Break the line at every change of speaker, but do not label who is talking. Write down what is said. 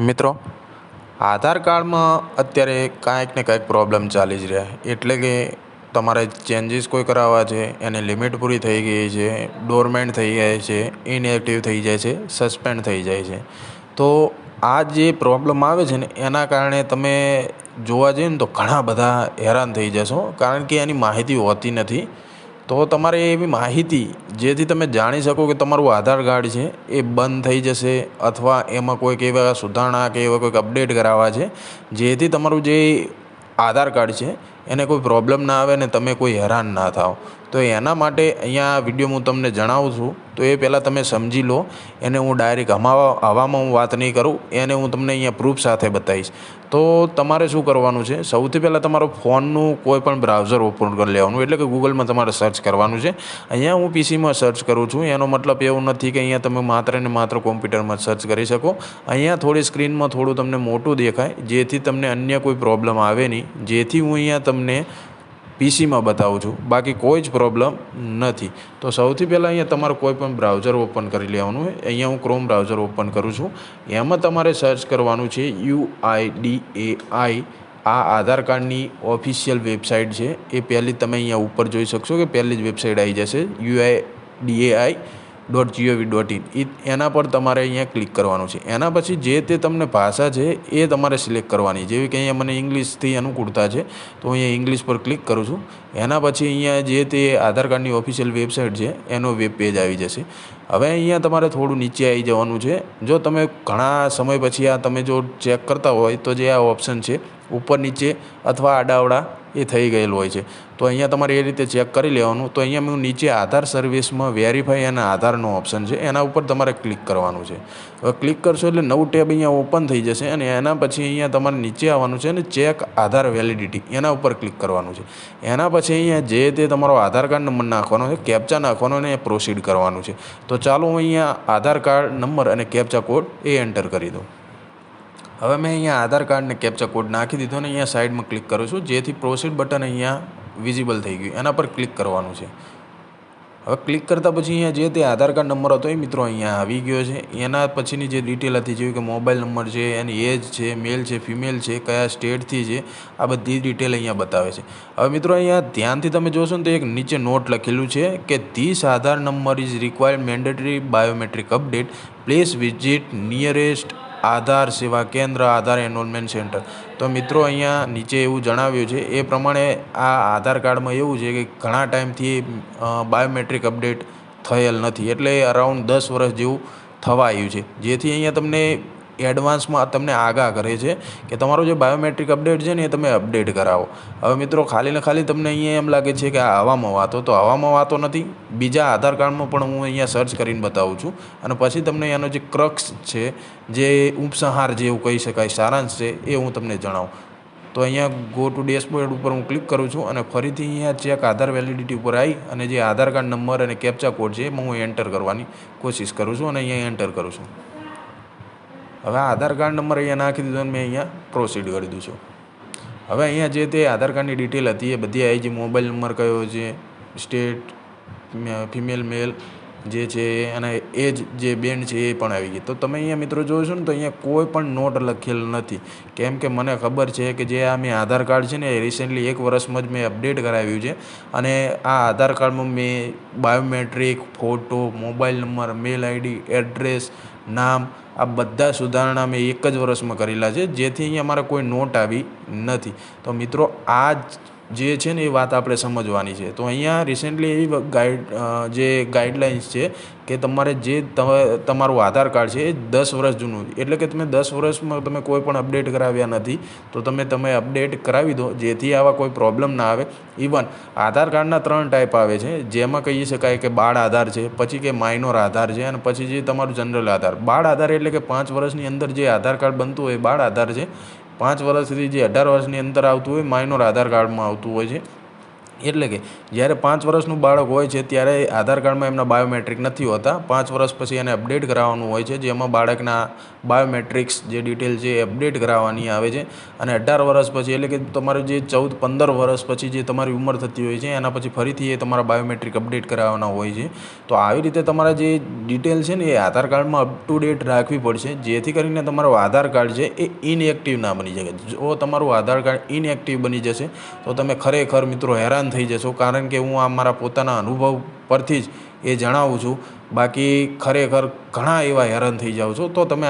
મિત્રો, આધાર કાર્ડમાં અત્યારે કાંઈક ને કાંઈક પ્રોબ્લેમ ચાલી જ રહ્યા. એટલે કે તમારે ચેન્જીસ કોઈ કરાવવા છે, એની લિમિટ પૂરી થઈ ગઈ છે ડોરમેન્ટ થઈ જાય છે ઇનએક્ટિવ થઈ જાય છે સસ્પેન્ડ થઈ જાય છે. તો આ જે પ્રોબ્લેમ આવે છે ને, એના કારણે તમે જોવા જઈએ ને તો ઘણા બધા હેરાન થઈ જશો, કારણ કે એની માહિતી હોતી નથી. તો તમારે એવી માહિતી, જેથી તમે જાણી શકો કે તમારું આધાર કાર્ડ છે, એ બંધ થઈ જશે અથવા એમાં કોઈક એવા સુધારણા કે એવા કોઈક અપડેટ કરાવવા છે, જેથી તમારું જે આધાર કાર્ડ છે, એને કોઈ પ્રોબ્લેમ ના આવે ને તમે કોઈ હેરાન ના થાઓ. તો એના માટે અહીંયા વીડિયો હું તમને જણાવું છું. તો એ પહેલાં તમે સમજી લો, એને હું ડાયરેક્ટ હમાવા, હવામાં હું વાત નહીં કરું, એને હું તમને અહીંયા પ્રૂફ સાથે બતાવીશ. તો તમારે શું કરવાનું છે? સૌથી પહેલાં તમારો ફોનનું કોઈ પણ બ્રાઉઝર ઓપન કરી લેવાનું, એટલે કે ગૂગલમાં તમારે સર્ચ કરવાનું છે. અહીંયા હું પીસીમાં સર્ચ કરું છું, એનો મતલબ એવું નથી કે અહીંયા તમે માત્ર ને માત્ર કોમ્પ્યુટરમાં સર્ચ કરી શકો. અહીંયા થોડી સ્ક્રીનમાં થોડું તમને મોટું દેખાય, જેથી તમને અન્ય કોઈ પ્રોબ્લેમ આવે નહીં. જેથી હું અહીંયા તમને પીસીમાં બતાવું છું. બાકી કોઈ જ પ્રોબ્લેમ નથી. તો સૌથી પહેલાં અહીંયા તમારે કોઈ પણ બ્રાઉઝર ઓપન કરી લેવાનું હોય. અહીંયા હું ક્રોમ બ્રાઉઝર ઓપન કરું છું. એમાં તમારે સર્ચ કરવાનું છે યુ આઈ ડી એ આઈ આ આધાર કાર્ડની ઓફિશિયલ વેબસાઇટ છે. એ પહેલી તમે અહીંયા ઉપર જોઈ શકશો કે પહેલી જ વેબસાઇટ આવી જશે. U I D A I dot G O V dot in એના પર તમારે અહીંયા ક્લિક કરવાનું છે. એના પછી જે તે તમને ભાષા છે, એ તમારે સિલેક્ટ કરવાની. જેવી કે અહીંયા મને ઇંગ્લિશથી અનુકૂળતા છે, તો અહીંયા ઇંગ્લિશ પર ક્લિક કરું છું. એના પછી અહીંયા જે તે આધાર કાર્ડની ઓફિશિયલ વેબસાઇટ છે, એનો વેબ પેજ આવી જશે. હવે અહીંયા તમારે થોડું નીચે આવી જવાનું છે. જો તમે ઘણા સમય પછી આ તમે જો ચેક કરતા હોય, તો જે આ ઓપ્શન છે ઉપર નીચે અથવા આડાવડા એ થઈ ગયેલું હોય છે. તો અહીંયા તમારે એ રીતે ચેક કરી લેવાનું. તો અહીંયા મેં નીચે આધાર સર્વિસમાં વેરીફાઈ અને આધારનો ઓપ્શન છે. એના ઉપર તમારે ક્લિક કરવાનું છે. હવે ક્લિક કરશો એટલે નવું ટેબ અહીંયા ઓપન થઈ જશે અને એના પછી અહીંયા તમારે નીચે આવવાનું છે અને ચેક આધાર વેલિડિટી એના ઉપર ક્લિક કરવાનું છે. એના પછી અહીંયા જે તે તમારો આધાર કાર્ડ નંબર નાખવાનો છે કેપ્ચા નાખવાનો અને પ્રોસીડ કરવાનું છે. તો ચાલો હું અહીંયા આધાર કાર્ડ નંબર અને કેપ્ચા કોડ એ એન્ટર કરી દઉં. હવે મેં અહીંયા આધાર કાર્ડને કેપ્ચા કોડ નાખી દીધો અને અહીંયા સાઈડમાં ક્લિક કરું છું. જેથી પ્રોસીડ બટન અહીંયા વિઝિબલ થઈ ગયું. એના પર ક્લિક કરવાનું છે. હવે ક્લિક કરતાં પછી અહીંયા જે તે આધાર કાર્ડ નંબર હતો એ મિત્રો અહીંયા આવી ગયો છે. એના પછીની જે ડિટેલ હતી, જેવી કે મોબાઈલ નંબર છે, એની એજ છે મેલ છે ફિમેલ છે, કયા સ્ટેટથી છે, આ બધી ડિટેલ અહીંયા બતાવે છે. હવે મિત્રો અહીંયા ધ્યાનથી તમે જોશો ને તો એક નીચે નોટ લખેલું છે કે this Aadhaar number is required mandatory biometric update please visit nearest Aadhaar Seva Kendra, Aadhaar enrolment centre તો મિત્રો અહીંયા નીચે એવું જણાવ્યું છે, એ પ્રમાણે આ આધાર કાર્ડમાં એવું છે કે ઘણા ટાઈમથી બાયોમેટ્રિક અપડેટ થયેલ નથી. એટલે અરાઉન્ડ દસ વર્ષ જેવું થવા આવ્યું છે. જેથી અહીંયા તમને એડવાન્સમાં તમને આગાહ કરે છે કે તમારો જે બાયોમેટ્રિક અપડેટ છે ને એ તમે અપડેટ કરાવો. હવે મિત્રો ખાલી ને ખાલી તમને અહીંયા એમ લાગે છે કે આ હવામાં વાતો, તો હવામાં વાતો નથી. બીજા આધાર કાર્ડમાં પણ હું અહીંયા સર્ચ કરીને બતાવું છું. અને પછી તમને એનો જે ક્રક્સ છે, જે ઉપસંહાર જેવું કહી શકાય, સારાંશ છે, એ હું તમને જણાવું. તો અહીંયા ગો ટુ ડેશબોર્ડ ઉપર હું ક્લિક કરું છું અને ફરીથી અહીંયા ચેક આધાર વેલિડિટી ઉપર આવી અને જે આધાર કાર્ડ નંબર અને કેપ્ચા કોડ છે, એમાં હું એન્ટર કરવાની કોશિશ કરું છું અને અહીંયા એન્ટર કરું છું. હવે આધાર કાર્ડ નંબર અહીંયા નાખી દીધો અને મેં અહીંયા પ્રોસીડ કરી દીધું છું. હવે અહીંયા જે તે આધાર કાર્ડની ડિટેલ હતી એ બધી આવી જે મોબાઈલ નંબર કયો છે સ્ટેટ ફિમેલ મેલ જે છે અને એજ જે બેન્ડ છે એ પણ આવી ગઈ. તો તમે અહીંયા મિત્રો જોશો ને, તો અહીંયા કોઈ પણ નોટ લખેલ નથી. કેમ કે મને ખબર છે કે જે આ મેં આધાર કાર્ડ છે ને, એ રિસેન્ટલી એક વર્ષમાં જ મેં અપડેટ કરાવ્યું છે. અને આ આધાર કાર્ડમાં મેં biometric photo mobile number mail ID address નામ આ બધા સુધારણા મેં એક જ વર્ષમાં કરેલા છે, જેથી અહીંયા અમારે કોઈ નોટ આવી નથી. તો મિત્રો, આ જે છે ને એ વાત આપણે સમજવાની છે. તો અહીંયા રિસેન્ટલી એવી ગાઈડ જે ગાઈડલાઇન્સ છે કે તમારે જે તમારું આધાર કાર્ડ છે એ દસ વર્ષ જૂનું એટલે કે તમે દસ વર્ષમાં તમે કોઈ પણ અપડેટ કરાવ્યા નથી, તો તમે તમે અપડેટ કરાવી દો. જેથી આવા કોઈ પ્રોબ્લેમ ના આવે. ઇવન આધાર કાર્ડના ત્રણ ટાઈપ આવે છે. જેમાં કહી શકાય કે બાળ આધાર છે, પછી કે માઇનોર આધાર છે, અને પછી જે તમારું જનરલ આધાર. બાળ આધાર એટલે કે પાંચ વર્ષની અંદર જે આધાર કાર્ડ બનતું હોય બાળ આધાર છે. પાંચ વર્ષથી જે અઢાર વર્ષની અંદર આવતું હોય માઇનોર આધાર કાર્ડમાં આવતું હોય છે. એટલે કે જ્યારે પાંચ વર્ષનું બાળક હોય છે, ત્યારે આધાર કાર્ડમાં એમના બાયોમેટ્રિક નથી હોતા. પાંચ વર્ષ પછી એને અપડેટ કરાવવાનું હોય છે, જેમાં બાળકના બાયોમેટ્રિક્સ જે ડિટેલ છે એ અપડેટ કરાવવાની આવે છે અને અઢાર વર્ષ પછી, એટલે કે તમારું જે ચૌદ, પંદર વર્ષ પછી જે તમારી ઉંમર થતી હોય છે, એના પછી ફરીથી એ તમારા બાયોમેટ્રિક અપડેટ કરાવવાના હોય છે. તો આવી રીતે તમારા જે ડિટેલ છે ને, એ આધાર કાર્ડમાં અપ ટુ ડેટ રાખવી પડશે. જેથી કરીને તમારું આધાર કાર્ડ છે એ ઇનએક્ટિવ ના બની શકે. જો તમારું આધાર કાર્ડ ઇનએક્ટિવ બની જશે, તો તમે ખરેખર મિત્રો હેરાન થઈ જશો. કારણ કે હું આ મારા પોતાના અનુભવ પરથી જ એ જણાવું છું. બાકી ખરેખર ઘણા એવા હેરાન થઈ જાઓ છો. તો તમે